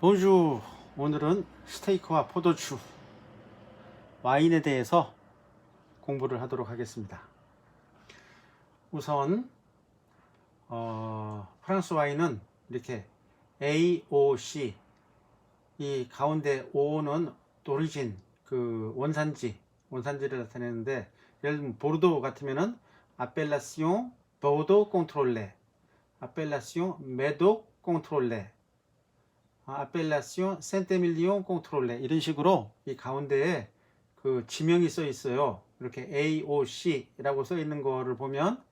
bonjour. 오늘은 스테이크와 포도주, 와인에 대해서 공부를 하도록 하겠습니다. 우선 어, 프랑스 와인은 이렇게 AOC 이 가운데 O는 오리진 그 원산지 원산지를 나타내는데 예를 들면 보르도 같으면은 아펠라시옹 보도 컨트롤레 아펠라시옹 메도 컨트롤레 아펠라시옹 센테밀리옹 컨트롤레 이런 식으로 이 가운데에 그 지명이 써 있어요. 이렇게 AOC라고 써 있는 거를 보면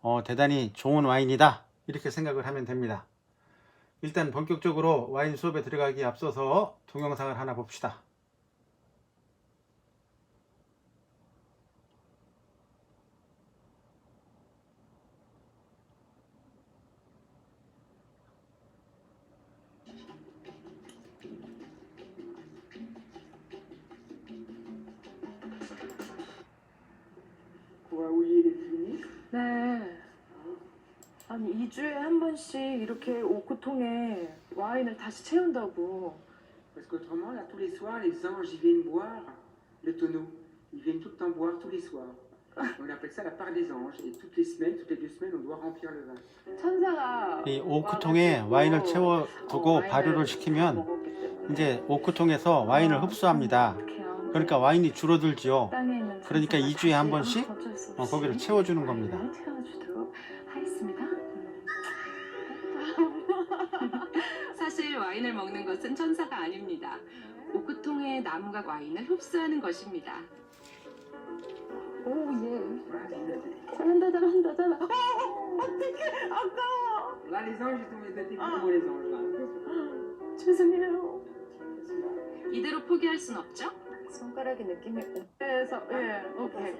어, 대단히 좋은 와인이다 이렇게 생각을 하면 됩니다. 일단 본격적으로 와인 수업에 들어가기 앞서서 동영상을 하나 봅시다. 네. 아니 2주에 한 번씩 이렇게 오크통에 와인을 다시 채운다고. Parce qu'autrement, là, tous les soirs, les anges, ils viennent boire le tonneau. Ils viennent tout le temps boire tous les soirs. On appelle ça la part des anges. Et toutes les semaines, toutes les deux semaines, on doit remplir le vin. 천사가 이 오크통에 와인을 채워두고 발효를 시키면 이제 오크통에서 와인을 흡수합니다. 그러니까 와인이 줄어들지요. 땅에 그러니까 천사가 2주에 한 번씩 어, 거기를 채워주는 겁니다. 하겠습니다. 사실 와인을 먹는 것은 천사가 아닙니다. 오크통의 나무가 와인을 흡수하는 것입니다. 오 예. 잘한다 잘한다 잘한다. 어, 어떡해 아까워. Anges. Là. 죄송해요. 이대로 포기할 순 없죠? 손가락에 느낌이 있고. 그래서 예 오케이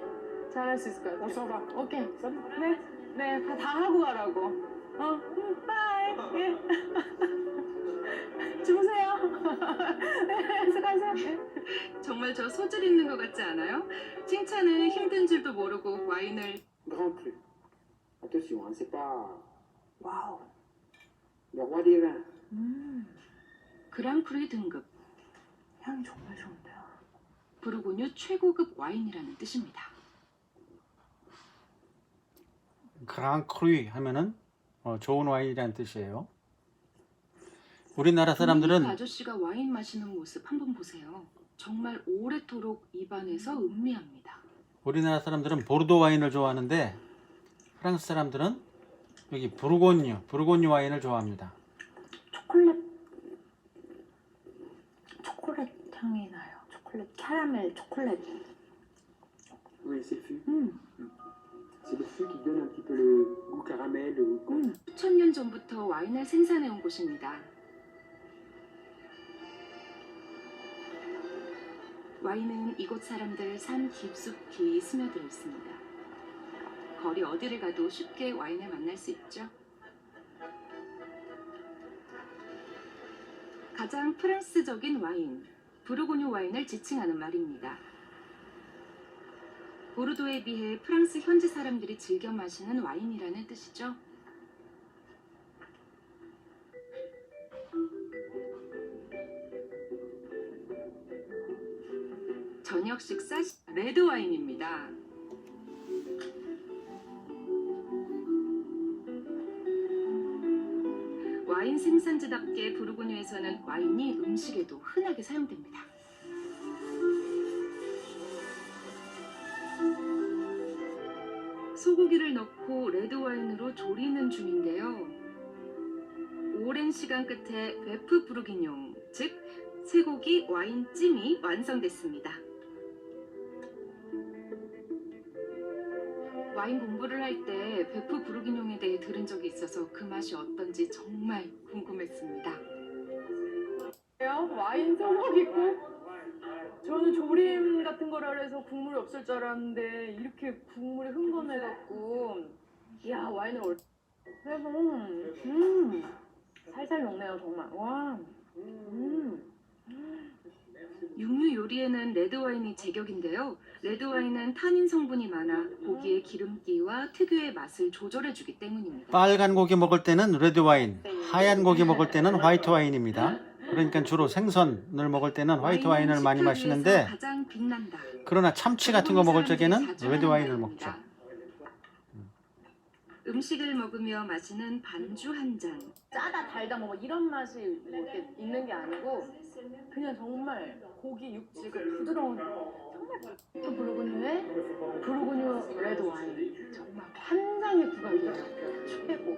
잘할 수 있을 것 같아요. va. 오케이. 네, 네, 다, 다 하고 가라고. 어, 음, 바이. 예. 주무세요. 네, 수고하세요. 네. 정말 저 소질 있는 것 같지 않아요? 칭찬은 힘든 줄도 모르고 와인을 Grand cru. Attention, hein, c'est pas 와우. le roi des vins. 음, 그랑크리 등급 향이 정말 좋은데요. 부르고뉴 최고급 와인이라는 뜻입니다. 그랑크루 하면은 어, 좋은 와인이라는 뜻이에요. 우리나라 사람들은 그 아저씨가 와인 마시는 모습 한번 보세요. 정말 오래도록 입안에서 음미합니다. 우리나라 사람들은 보르도 와인을 좋아하는데 프랑스 사람들은 여기 부르고뉴 부르고뉴 와인을 좋아합니다. 초콜릿. 초콜릿 향이 나요. 초콜릿 캐러멜 초콜릿. Oui, c'est le fût. 음, C'est le fût qui donne un petit peu le goût caramel, le goût. 음. 수천 년 전부터 와인을 생산해 온 곳입니다. 와인은 이곳 사람들 삶 깊숙이 스며들어 있습니다. 거리 어디를 가도 쉽게 와인을 만날 수 있죠. 가장 프랑스적인 와인, 부르고뉴 와인을 지칭하는 말입니다. 보르도에 비해 프랑스 현지 사람들이 즐겨 마시는 와인이라는 뜻이죠. 저녁 식사 시- 레드 와인입니다. 생산지답게 부르고뉴에서는 와인이 음식에도 흔하게 사용됩니다. 소고기를 넣고 레드 와인으로 조리는 중인데요. 오랜 시간 끝에 베프 부르기뇽, 즉 쇠고기 와인 찜이 완성됐습니다. 와인 공부를 할 때 베프 부르기뇽에 대해 들은 적이 있어서 그 맛이 어떤지 정말 궁금했습니다. 와인 소복 있고 저는 조림 같은 거라 해서 국물이 없을 줄 알았는데 이렇게 국물이 흥건해갖고 이야 와인을 올 그래서 음 살살 녹네요 정말 와 음. 육류 요리에는 레드 와인이 제격인데요. 레드 와인은 타닌 성분이 많아 고기의 기름기와 특유의 맛을 조절해주기 때문입니다. 빨간 고기 먹을 때는 레드 와인, 하얀 고기 먹을 때는 화이트 와인입니다. 그러니까 주로 생선을 먹을 때는 화이트 와인을 많이 식탁 마시는데 가장 빛난다. 그러나 참치 같은 거 먹을 적에는 레드 와인을. 먹죠. 음식을 먹으며 마시는 반주 한 잔. 짜다 달다 뭐 이런 맛이 뭐 이렇게 있는 게 아니고 그냥 정말 고기 육질과 부드러운 정말 또 부르고뉴의 부르고뉴 레드 와인 정말 환상의 국악이에요 최고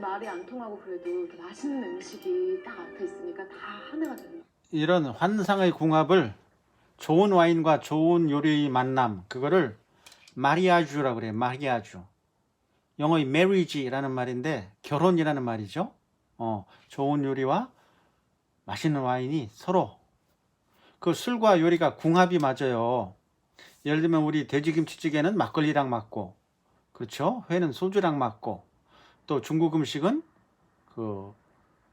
말이 안 통하고 그래도 맛있는 음식이 딱 앞에 있으니까 다 하나가 되는 이런 환상의 궁합을 좋은 와인과 좋은 요리의 만남 그거를 마리아주라고 그래요. 마리아주. 영어의 marriage라는 말인데 결혼이라는 말이죠. 어, 좋은 요리와 맛있는 와인이 서로 그 술과 요리가 궁합이 맞아요. 예를 들면 우리 돼지김치찌개는 막걸리랑 맞고 그렇죠? 회는 소주랑 맞고 또 중국 음식은 그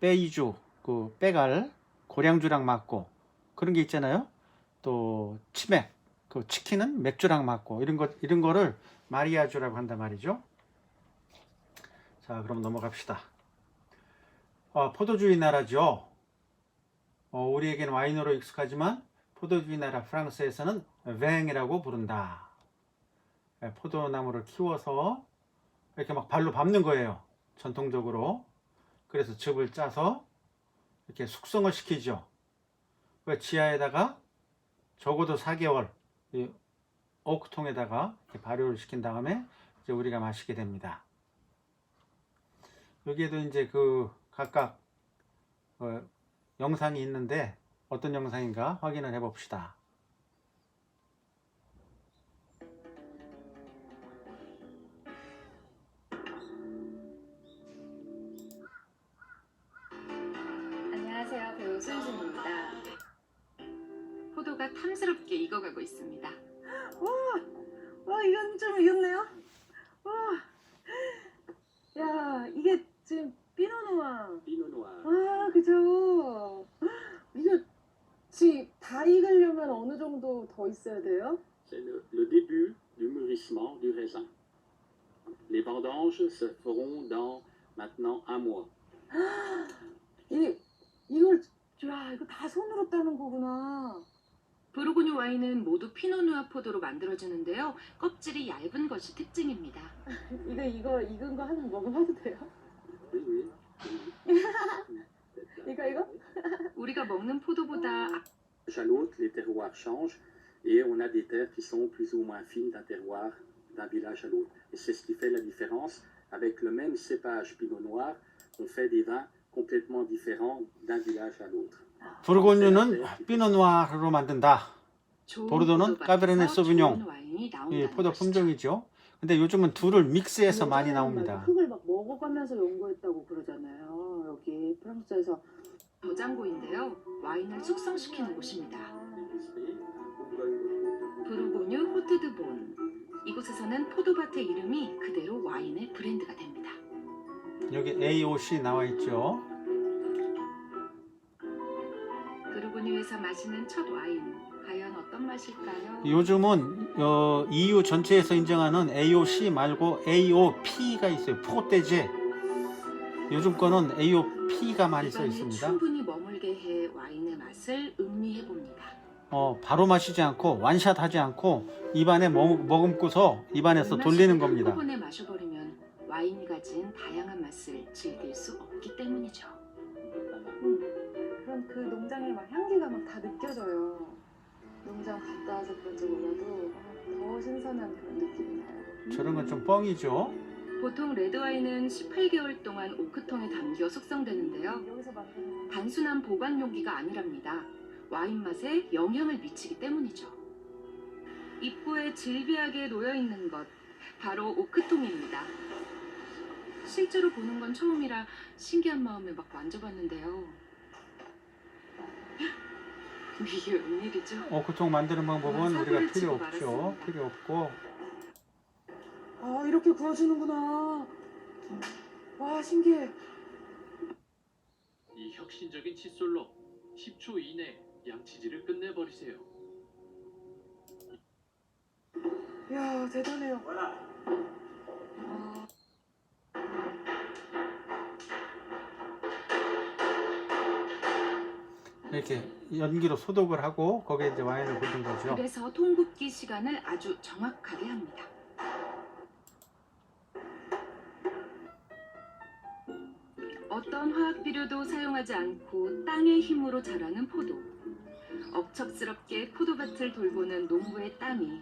빼이주 그 빼갈 고량주랑 맞고 그런 게 있잖아요. 또 치맥, 그 치킨은 맥주랑 맞고 이런 것 이런 거를 마리아주라고 한단 말이죠. 자, 그럼 넘어갑시다. 어, 포도주의 나라죠. 어, 우리에게는 와인으로 익숙하지만 포도주의 나라 프랑스에서는 뱅이라고 부른다. 예, 포도나무를 키워서 이렇게 막 발로 밟는 거예요. 전통적으로. 그래서 즙을 짜서 이렇게 숙성을 시키죠. 그 지하에다가 적어도 4개월 이 오크통에다가 발효를 시킨 다음에 이제 우리가 마시게 됩니다. 여기에도 이제 그 각각 어, 영상이 있는데 어떤 영상인가 확인을 해 봅시다. 안녕하세요. 배우 손준입니다. 포도가 탐스럽게 익어가고 있습니다. 와 이건 좀 익었네요 와. 야 이게 지금 피노누아 Pinot Noir. 아 그죠 이거 지금 다 익으려면 어느 정도 더 있어야 돼요? C'est le, le début du mûrissement du raisin. Les vendanges se feront dans maintenant un mois. 이 이걸 야 이거 다 손으로 따는 거구나. 부르고뉴 와인은 모두 피노누아 포도로 만들어지는데요. 껍질이 얇은 것이 특징입니다. 이거 이거 익은 거 하나 먹어봐도 돼요? Oui, oui. oui. 이거 이거? 우리가 먹는 포도보다 À l'autre, les terroirs changent et on a des terres qui sont plus ou moins fines d'un terroir d'un village à l'autre. Et c'est ce qui fait la différence. Avec le même cépage pinot noir, on fait des vins complètement différents d'un village à l'autre. 부르고뉴는 피노 누아르로 만든다. 좋은 보르도는 까베르네 소비뇽. 나온다는 포도. 품종이죠. 근데 요즘은 둘을 믹스해서 많이 나옵니다. 흙을 막 먹어가면서 연구했다고 그러잖아요. 여기 프랑스에서. 저장고인데요. 와인을 숙성시키는 곳입니다. 부르고뉴 호트드본. 이곳에서는 포도밭의 이름이 그대로 와인의 브랜드가 됩니다. 여기 AOC 나와 있죠. 부르고뉴에서 마시는 첫 와인. 과연 어떤 맛일까요? 요즘은 어, EU 전체에서 인정하는 AOC 말고 AOP가 있어요. 포대제. 요즘 거는 AOP가 많이 써 있습니다. 충분히 머물게 해 와인의 맛을 음미해 봅니다. 어, 바로 마시지 않고 완샷 하지 않고 입안에 먹, 머금고서 입안에서 돌리는 겁니다. 한꺼번에 마셔버리면 와인이 가진 다양한 맛을 즐길 수 없기 때문이죠. 그런 그 농장의 막 향기가 막 다 느껴져요. 농장 갔다 와서 그런지 몰라도 아, 더 신선한 그런 느낌이 나요. 저런 건 좀 뻥이죠. 보통 레드 와인은 18개월 동안 오크통에 담겨 숙성되는데요. 여기서 만드는 단순한 보관 용기가 아니랍니다. 와인 맛에 영향을 미치기 때문이죠. 입구에 질비하게 놓여 있는 것 바로 오크통입니다. 실제로 보는 건 처음이라 신기한 마음에 막 만져봤는데요. 이게 웬일이죠? 오크통 만드는 방법은 아, 우리가 필요 없죠. 말았습니다. 필요 없고 아 이렇게 구워주는구나. 와 신기해. 이 혁신적인 칫솔로 10초 이내 양치질을 끝내버리세요. 이야 대단해요. 아, 이렇게 연기로 소독을 하고 거기에 이제 와인을 붓는 거죠. 그래서 통굽기 시간을 아주 정확하게 합니다. 어떤 화학 비료도 사용하지 않고 땅의 힘으로 자라는 포도. 억척스럽게 포도밭을 돌보는 농부의 땀이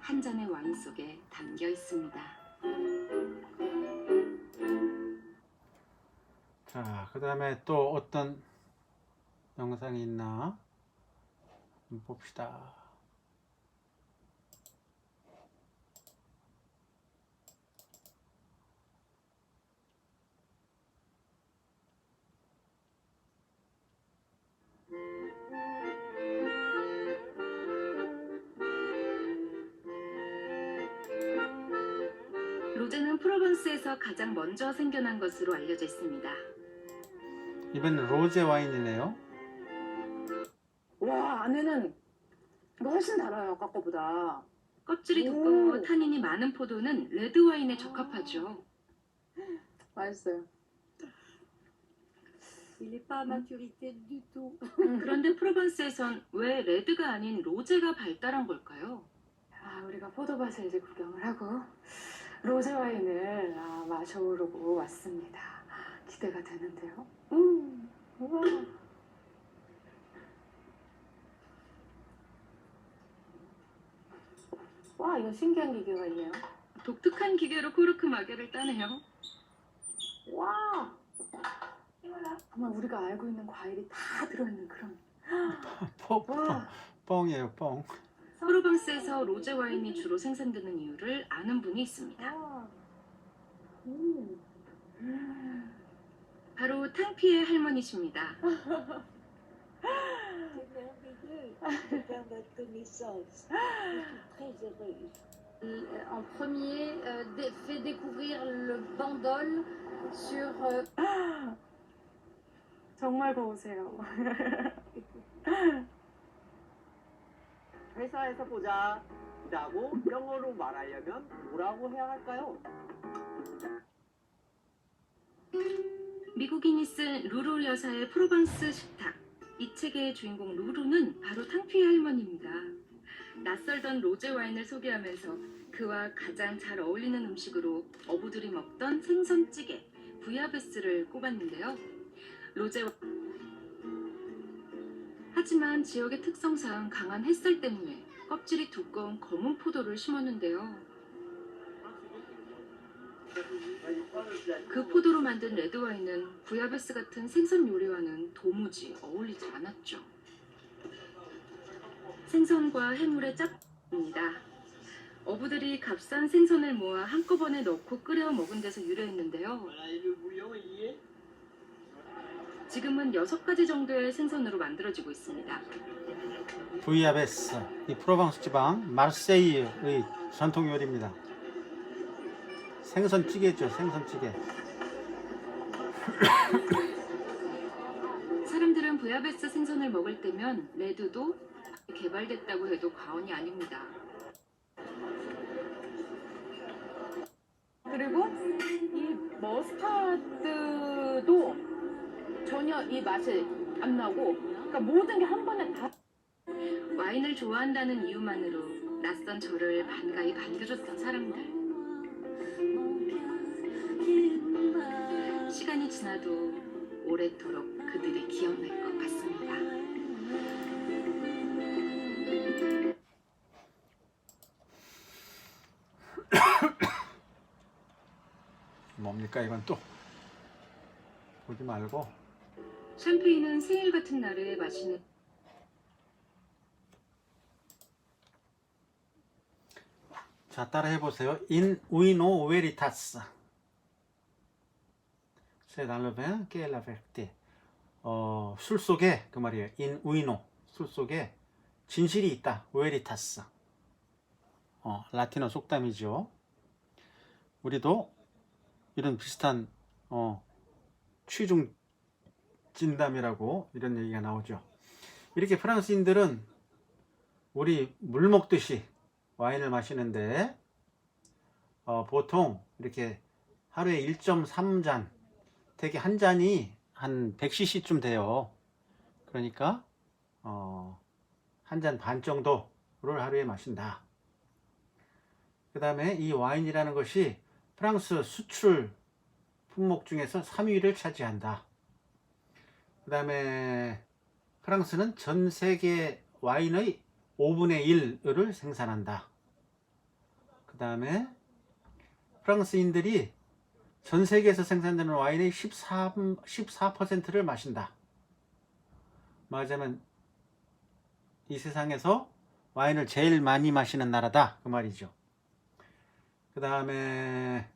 한 잔의 와인 속에 담겨 있습니다. 자, 그 다음에 또 어떤 영상이 있나? 좀 봅시다. 프로방스에서 가장 먼저 생겨난 것으로 알려져 있습니다. 이번엔 로제 와인이네요. 와 안에는 이거 훨씬 달아요 아까 거보다. 껍질이 오. 두껍고 타닌이 많은 포도는 레드 와인에 적합하죠. 맛있어요. Il n'est pas à maturité du tout. 그런데 프로방스에선 왜 레드가 아닌 로제가 발달한 걸까요? 아, 우리가 포도밭을 이제 구경을 하고 로제 와인을 아, 마셔보려고 왔습니다. 아, 기대가 되는데요. 음, 우와. 와, 이거 신기한 기계가 있네요. 독특한 기계로 코르크 마개를 따네요. 와, 정말 우리가 알고 있는 과일이 다 들어있는 그런. 뻥, 와, 뻥이에요, 뻥. 프로방스에서 로제 와인이 주로 생산되는 이유를 아는 분이 있습니다. 와. 음. 음. 바로 탕피의 할머니십니다. Euh, en premier euh, fait découvrir le bandol sur euh, 정말 고우세요. 회사에서 보자. 라고 영어로 말하려면 뭐라고 해야 할까요? 미국인이 쓴 루루 여사의 프로방스 식탁. 이 책의 주인공 루루는 바로 탕피의 할머니입니다. 낯설던 로제 와인을 소개하면서 그와 가장 잘 어울리는 음식으로 어부들이 먹던 생선찌개, 부야베스를 꼽았는데요. 로제 와- 하지만 지역의 특성상 강한 햇살 때문에 껍질이 두꺼운 검은 포도를 심었는데요. 그 포도로 만든 레드와인은 부야베스 같은 생선 요리와는 도무지 어울리지 않았죠. 생선과 해물의 짭입니다. 어부들이 값싼 생선을 모아 한꺼번에 넣고 끓여 먹은 데서 유래했는데요. 지금은 여섯 가지 정도의 생선으로 만들어지고 있습니다. 부이아베스, 이 프로방스 지방 마르세이의 전통 요리입니다. 생선찌개죠, 생선찌개. 사람들은 부야베스 생선을 먹을 때면 레드도 개발됐다고 해도 과언이 아닙니다. 그리고 이 머스타드도 전혀 이 맛이 안 나고 그러니까 모든 게 한 번에 다 와인을 좋아한다는 이유만으로 낯선 저를 반가이 반겨줬던 사람들. 시간이 지나도 오래도록 그들이 기억날 것 같습니다. 뭡니까 이건 또 보지 말고 샴페인은 생일 같은 날에 마시는 자 따라 해 보세요. In uino veritas. C'est dans le vin que la vérité. 어, 술 속에 그 말이에요. In uino 술 속에 진실이 있다. veritas. 어, 라틴어 속담이죠. 우리도 이런 비슷한 어, 취중 진담이라고 이런 얘기가 나오죠. 이렇게 프랑스인들은 우리 물 먹듯이 와인을 마시는데 어, 보통 이렇게 하루에 1.3잔, 되게 한 잔이 한 100cc쯤 돼요. 그러니까 어, 한 잔 반 정도를 하루에 마신다. 그 다음에 이 와인이라는 것이 프랑스 수출 품목 중에서 3위를 차지한다. 그 다음에 프랑스는 전 세계 와인의 5분의 1을 생산한다. 그 다음에 프랑스인들이 전 세계에서 생산되는 와인의 14, 14%를 마신다. 말하자면 이 세상에서 와인을 제일 많이 마시는 나라다. 그 말이죠. 그 다음에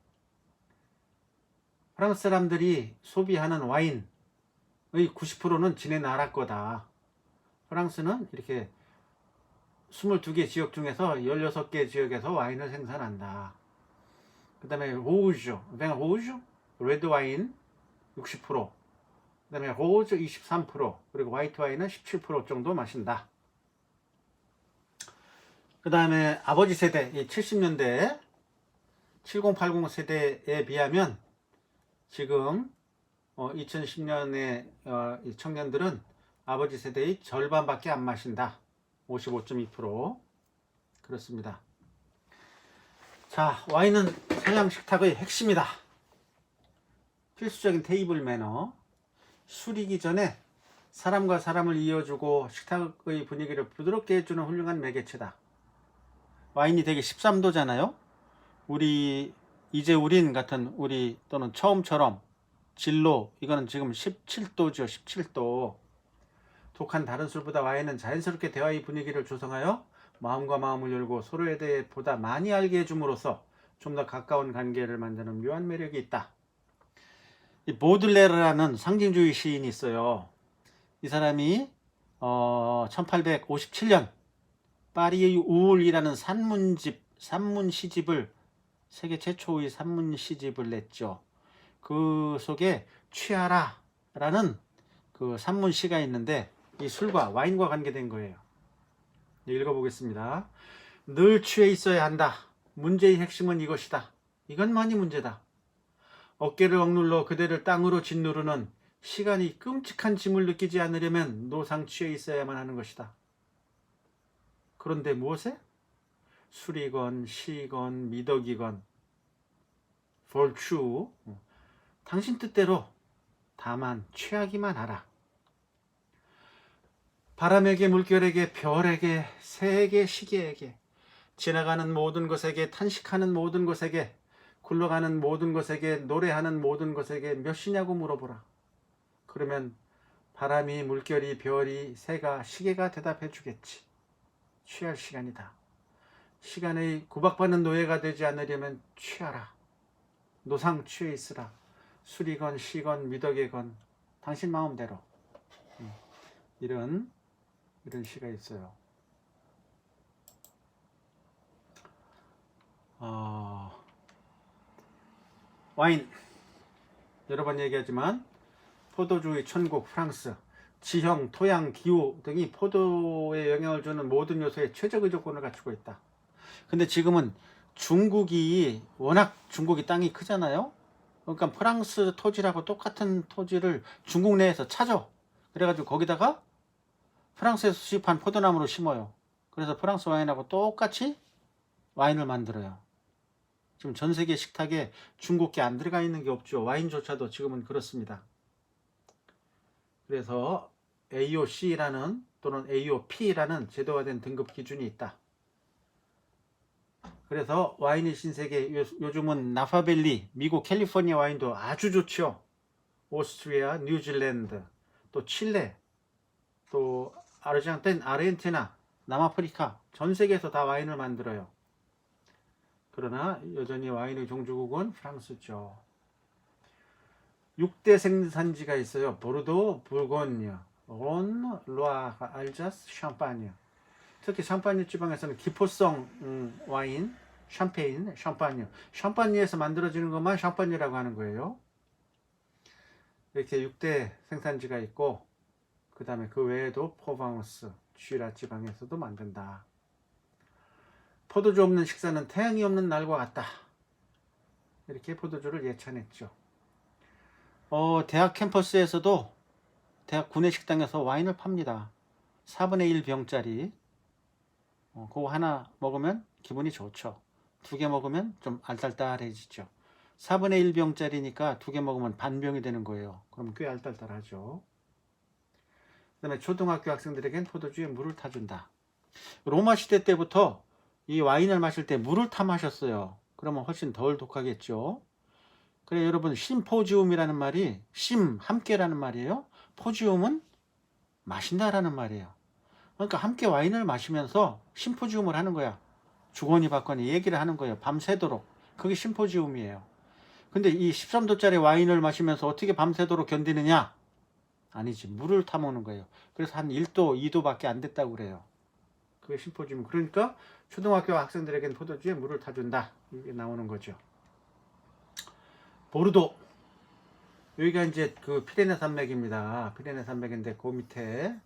프랑스 사람들이 소비하는 와인의 90%는 지네 나라 거다. 프랑스는 이렇게 22개 지역 중에서 16개 지역에서 와인을 생산한다. 그 다음에 로우즈, 뱅 로우즈, 레드 와인 60%, 그 다음에 로즈 23%, 그리고 화이트 와인은 17% 정도 마신다. 그 다음에 아버지 세대, 이 70년대, 7080 세대에 비하면 지금 2010년의 어, 청년들은 아버지 세대의 절반밖에 안 마신다. 55.2% 그렇습니다. 자, 와인은 서양 식탁의 핵심이다. 필수적인 테이블 매너. 술이기 전에 사람과 사람을 이어주고 식탁의 분위기를 부드럽게 해주는 훌륭한 매개체다. 와인이 되게 13도잖아요. 우리 이제 우린 같은 우리 또는 처음처럼 진로 이거는 지금 17도죠. 17도. 독한 다른 술보다 와인은 자연스럽게 대화의 분위기를 조성하여 마음과 마음을 열고 서로에 대해 보다 많이 알게 해줌으로써 좀 더 가까운 관계를 만드는 묘한 매력이 있다. 이 보들레르라는 상징주의 시인이 있어요. 이 사람이 어, 1857년 파리의 우울이라는 산문집, 산문 시집을 세계 최초의 산문 시집을 냈죠. 그 속에 취하라 라는 그 산문 시가 있는데 이 술과 와인과 관계된 거예요. 읽어보겠습니다. 늘 취해 있어야 한다. 문제의 핵심은 이것이다. 이것만이 문제다. 어깨를 억눌러 그대를 땅으로 짓누르는 시간이 끔찍한 짐을 느끼지 않으려면 노상 취해 있어야만 하는 것이다. 그런데 무엇에? 술이건 시건 미덕이건 볼추 당신 뜻대로 다만 취하기만 하라. 바람에게 물결에게 별에게 새에게 시계에게 지나가는 모든 것에게 탄식하는 모든 것에게 굴러가는 모든 것에게 노래하는 모든 것에게 몇이냐고 물어보라. 그러면 바람이 물결이 별이 새가 시계가 대답해 주겠지. 취할 시간이다. 시간의 구박받는 노예가 되지 않으려면 취하라. 노상 취해 있으라. 술이건 시건 미덕이건 당신 마음대로. 음, 이런 이런 시가 있어요. 어, 와인 여러 번 얘기하지만 포도주의 천국 프랑스 지형, 토양, 기후 등이 포도에 영향을 주는 모든 요소에 최적의 조건을 갖추고 있다. 근데 지금은 중국이 워낙 중국이 땅이 크잖아요. 그러니까 프랑스 토지라고 똑같은 토지를 중국 내에서 찾아. 그래가지고 거기다가 프랑스에서 수입한 포도나무를 심어요. 그래서 프랑스 와인하고 똑같이 와인을 만들어요. 지금 전 세계 식탁에 중국계 안 들어가 있는 게 없죠. 와인조차도 지금은 그렇습니다. 그래서 AOC라는 또는 AOP라는 제도화된 등급 기준이 있다. 그래서 와인의 신세계 요- 요즘은 나파밸리, 미국 캘리포니아 와인도 아주 좋죠. 오스트리아, 뉴질랜드, 또 칠레, 또 아르헨티나, 아르헨티나, 남아프리카 전 세계에서 다 와인을 만들어요. 그러나 여전히 와인의 종주국은 프랑스죠. 6대 생산지가 있어요. 보르도, 불고뉴, 론, 루아, 알자스, 샴파뉴. 특히 샴파뉴 지방에서는 기포성 음, 와인, 샴페인, 샴파뉴. 샴파뉴에서 만들어지는 것만 샴파뉴라고 하는 거예요. 이렇게 6대 생산지가 있고 그 다음에 그 외에도 포방스, 쥐라 지방에서도 만든다. 포도주 없는 식사는 태양이 없는 날과 같다. 이렇게 포도주를 예찬했죠. 어, 대학 캠퍼스에서도 대학 구내식당에서 와인을 팝니다. 4분의 1 병짜리 어, 그거 하나 먹으면 기분이 좋죠. 두 개 먹으면 좀 알딸딸해지죠. 4분의 1 병짜리니까 두 개 먹으면 반병이 되는 거예요. 그럼 꽤 알딸딸하죠. 그 다음에 초등학교 학생들에겐 포도주에 물을 타준다. 로마 시대 때부터 이 와인을 마실 때 물을 타 마셨어요. 그러면 훨씬 덜 독하겠죠. 그래 여러분 심포지움이라는 말이 심 함께라는 말이에요. 포지움은 마신다라는 말이에요. 그러니까 함께 와인을 마시면서 심포지움을 하는 거야. 주거니 받거니 얘기를 하는 거예요. 밤새도록. 그게 심포지움이에요. 근데 이 13도짜리 와인을 마시면서 어떻게 밤새도록 견디느냐? 아니지. 물을 타먹는 거예요. 그래서 한 1도, 2도밖에 안 됐다고 그래요. 그게 심포지움. 그러니까 초등학교 학생들에겐 포도주에 물을 타준다. 이게 나오는 거죠. 보르도. 여기가 이제 그 피레네 산맥입니다. 피레네 산맥인데 그 밑에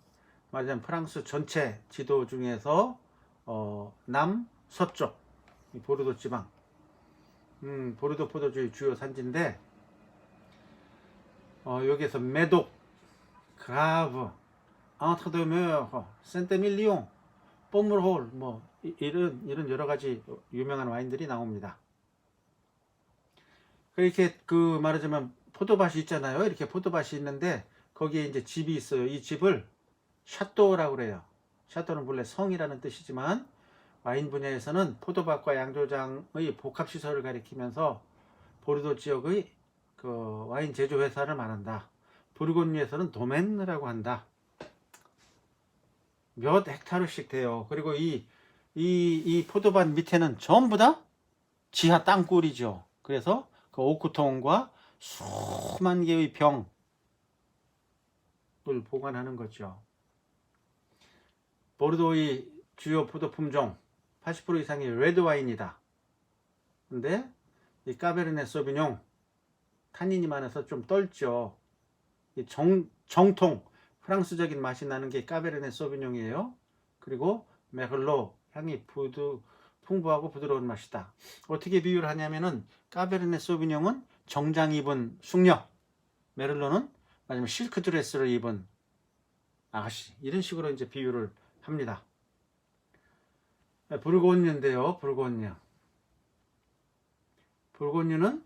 말하자면 프랑스 전체 지도 중에서 어, 남 서쪽 이 보르도 지방. 음, 보르도 포도주의 주요 산지인데 어, 여기에서 메독, 그라브, 앙트르데메어, 센테밀리옹, 뽀물홀 뭐 이- 이런 이런 여러 가지 유명한 와인들이 나옵니다. 이렇게 그 말하자면 포도밭이 있잖아요. 이렇게 포도밭이 있는데 거기에 이제 집이 있어요. 이 집을 샤또라고 그래요. 샤또는 본래 성이라는 뜻이지만 와인 분야에서는 포도밭과 양조장의 복합 시설을 가리키면서 보르도 지역의 그 와인 제조 회사를 말한다. 부르곤유에서는 도멘이라고 한다. 몇 헥타르씩 돼요. 그리고 이, 이, 이 포도밭 밑에는 전부 다 지하 땅굴이죠. 그래서 그 오크통과 수만 개의 병을 보관하는 거죠. 보르도의 주요 포도 품종 80% 이상이 레드 와인이다. 근데 이 까베르네 소비뇽 타닌이 많아서 좀 떨죠. 이 정, 정통 프랑스적인 맛이 나는 게 까베르네 소비뇽이에요. 그리고 메글로 향이 부드 풍부하고 부드러운 맛이다. 어떻게 비유를 하냐면은 까베르네 소비뇽은 정장 입은 숙녀, 메를로는 마지막 실크 드레스를 입은 아가씨 이런 식으로 이제 비유를 합니다. 불고뉴인데요, 불고뉴. 불고뉴는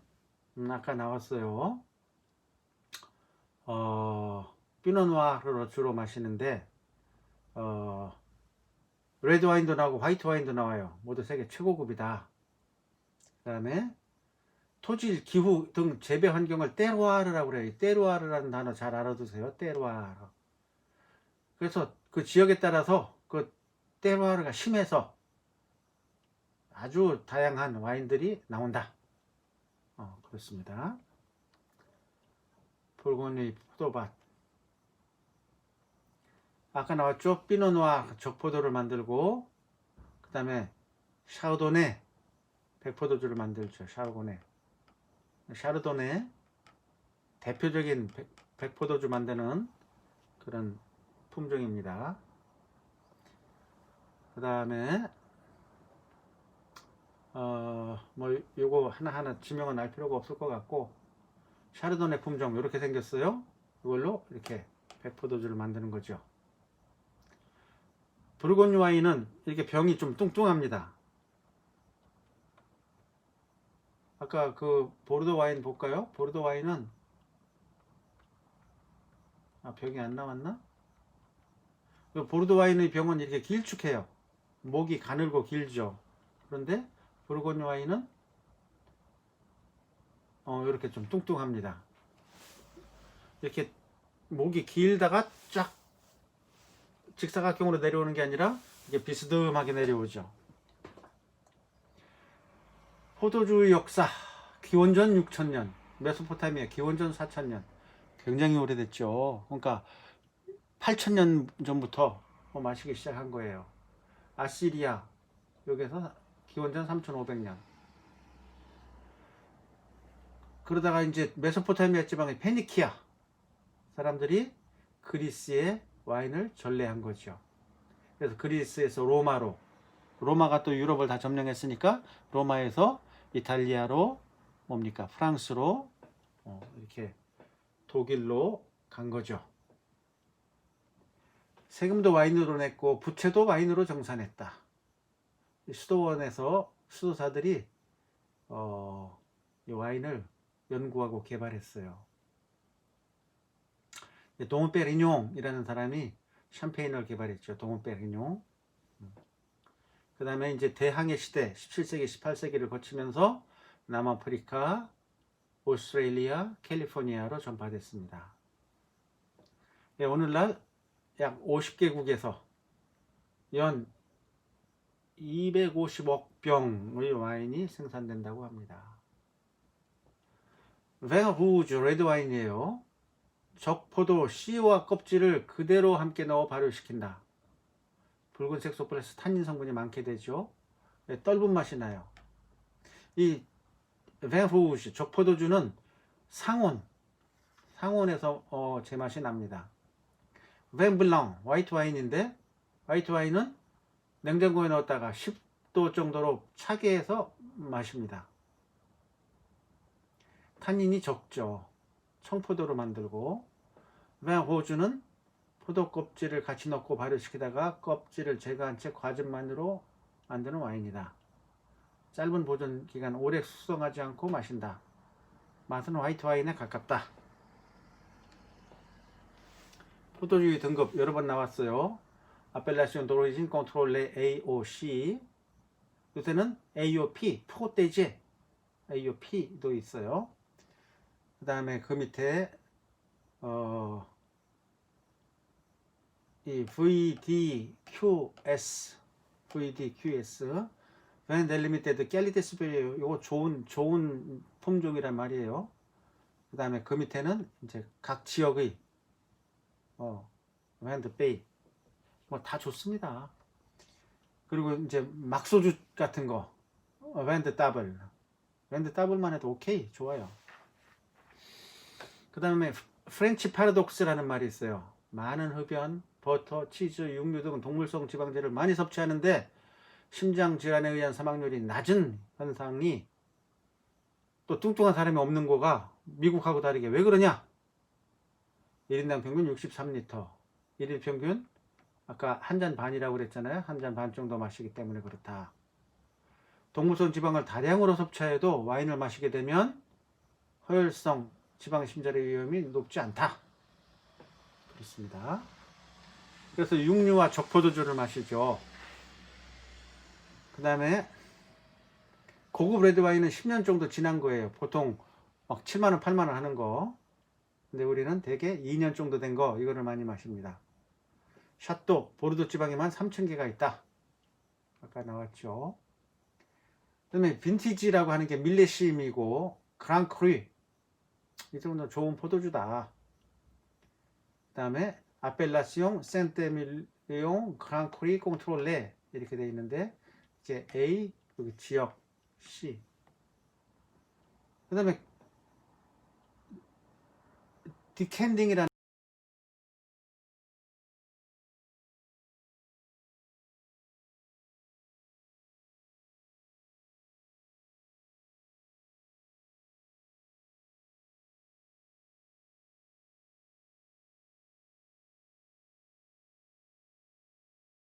음, 아까 나왔어요. 어, 피노누아르로 주로 마시는데 어, 레드 와인도 나오고 화이트 와인도 나와요. 모두 세계 최고급이다. 그다음에 토질, 기후 등 재배 환경을 때루아르라고 그래요. 이 때루아르라는 단어 잘 알아두세요. 때루아르. 그래서 그 지역에 따라서 그 때루아르가 심해서 아주 다양한 와인들이 나온다. 어, 그렇습니다. 붉은의 포도밭. 아까 나왔죠? 피노누아 적포도를 만들고 그 다음에 샤르도네 백포도주를 만들죠. 샤르도네. 샤르도네 대표적인 백, 백포도주 만드는 그런 품종입니다. 그 다음에 어뭐 요거 하나하나 지명은 알 필요가 없을 것 같고 샤르도네 품종 이렇게 생겼어요. 이걸로 이렇게 백포도주를 만드는 거죠. 부르곤유 와인은 이렇게 병이 좀 뚱뚱합니다. 아까 그 보르도 와인 볼까요? 보르도 와인은 아 병이 안 나왔나? 그 보르도 와인의 병은 이렇게 길쭉해요. 목이 가늘고 길죠. 그런데 부르곤유 와인은 어 이렇게 좀 뚱뚱합니다. 이렇게 목이 길다가 쫙 직사각형으로 내려오는 게 아니라 이게 비스듬하게 내려오죠. 포도주의 역사 기원전 6천년 메소포타미아 기원전 4천년 굉장히 오래됐죠. 그러니까 8천년 전부터 뭐 마시기 시작한 거예요. 아시리아 여기서 기원전 3,500년 그러다가 이제 메소포타미아 지방의 페니키아 사람들이 그리스에 와인을 전래한 거죠. 그래서 그리스에서 로마로 로마가 또 유럽을 다 점령했으니까 로마에서 이탈리아로 뭡니까 프랑스로 어, 이렇게 독일로 간 거죠. 세금도 와인으로 냈고 부채도 와인으로 정산했다. 이 수도원에서 수도사들이 어, 이 와인을 연구하고 개발했어요. 동은 페리뇽이라는 사람이 샴페인을 개발했죠. 동은 페리뇽. 그 다음에 이제 대항해 시대 17세기, 18세기를 거치면서 남아프리카, 오스트레일리아, 캘리포니아로 전파됐습니다. 네, 오늘날 약 50개국에서 연 250억 병의 와인이 생산된다고 합니다. ቬ르루즈 레드 와인이에요. 적포도 씨와 껍질을 그대로 함께 넣어 발효시킨다. 붉은색 소플에서 탄닌 성분이 많게 되죠. 네, 떫은 맛이 나요. 이 ቬ르루즈 적포도주는 상온, 상온에서 어, 제맛이 납니다. 웬블랑 화이트 와인인데 화이트 와인은 냉장고에 넣었다가 10도 정도로 차게 해서 마십니다. 탄닌이 적죠. 청포도로 만들고 웬호주는 포도 껍질을 같이 넣고 발효시키다가 껍질을 제거한 채 과즙만으로 만드는 와인이다. 짧은 보존 기간 오래 숙성하지 않고 마신다. 맛은 화이트 와인에 가깝다. 포도주의 등급 여러 번 나왔어요. 아펠라시온 도로이진 컨트롤레 AOC 요새는 AOP 포대제 AOP도 있어요. 그 다음에 그 밑에 어, 이 VDQS VDQS Quality Superior 이거 좋은 좋은 품종이란 말이에요. 그 다음에 그 밑에는 이제 각 지역의 어, 밴드 베이 뭐 다 좋습니다. 그리고 이제 막소주 같은 거 어, 밴드 더블 밴드 더블만 해도 오케이 좋아요. 그 다음에 프렌치 파라독스라는 말이 있어요. 많은 흡연, 버터, 치즈, 육류 등 동물성 지방제를 많이 섭취하는데 심장 질환에 의한 사망률이 낮은 현상이 또 뚱뚱한 사람이 없는 거가 미국하고 다르게 왜 그러냐? 1인당 평균 63리터. 1일 평균 아까 한 잔 반이라고 그랬잖아요. 한 잔 반 정도 마시기 때문에 그렇다. 동물성 지방을 다량으로 섭취해도 와인을 마시게 되면 허혈성 지방 심장의 위험이 높지 않다. 그렇습니다. 그래서 육류와 적포도주를 마시죠. 그 다음에 고급 레드 와인은 10년 정도 지난 거예요. 보통 막 7만원, 8만원 하는 거. 근데 우리는 대개 2년 정도 된 거, 이거를 많이 마십니다. 샤또, 보르도 지방에만 3,000개가 있다. 아까 나왔죠. 그 다음에 빈티지라고 하는 게 밀레심이고, 그랑크리. 이 정도는 좋은 포도주다. 그 다음에 아펠라시옹, 센테밀리옹, 그랑크리, 꽁트롤레. 이렇게 되어 있는데, 이제 A, 여기 지역 C. 그 다음에 디캔딩이라는